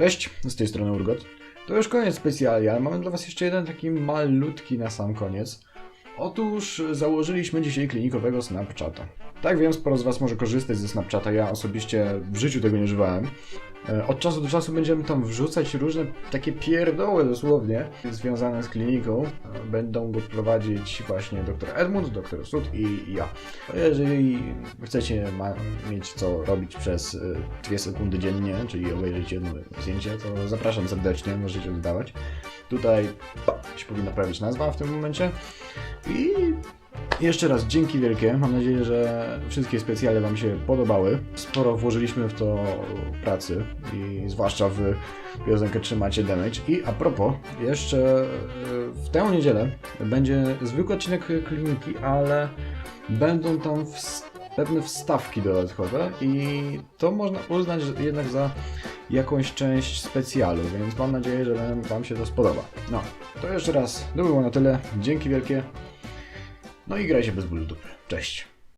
Cześć, z tej strony Urgot. To już koniec specjali, ale mamy dla Was jeszcze jeden taki malutki na sam koniec. Otóż założyliśmy dzisiaj klinikowego Snapchata. Tak wiem, sporo z Was może korzystać ze Snapchata, ja osobiście w życiu tego nie używałem. E, Od czasu do czasu będziemy tam wrzucać różne takie pierdoły dosłownie związane z kliniką. E, Będą go prowadzić właśnie dr Edmund, dr Sud i ja. Jeżeli chcecie mieć co robić przez 2 sekundy dziennie, czyli obejrzeć jedno zdjęcie, to zapraszam serdecznie, możecie dodawać. Tutaj się powinna pojawić nazwa w tym momencie. I jeszcze raz dzięki wielkie. Mam nadzieję, że wszystkie specjale Wam się podobały. Sporo włożyliśmy w to pracy i zwłaszcza w piosenkę Trzymacie Damage. I a propos, jeszcze e, w tę niedzielę będzie zwykły odcinek kliniki, ale będą tam ws- pewne wstawki dodatkowe i to można uznać jednak za jakąś część specjalu, więc mam nadzieję, że Wam się to spodoba. No, to jeszcze raz, to było na tyle. Dzięki wielkie. No i grajcie bez bólu dupy. Cześć.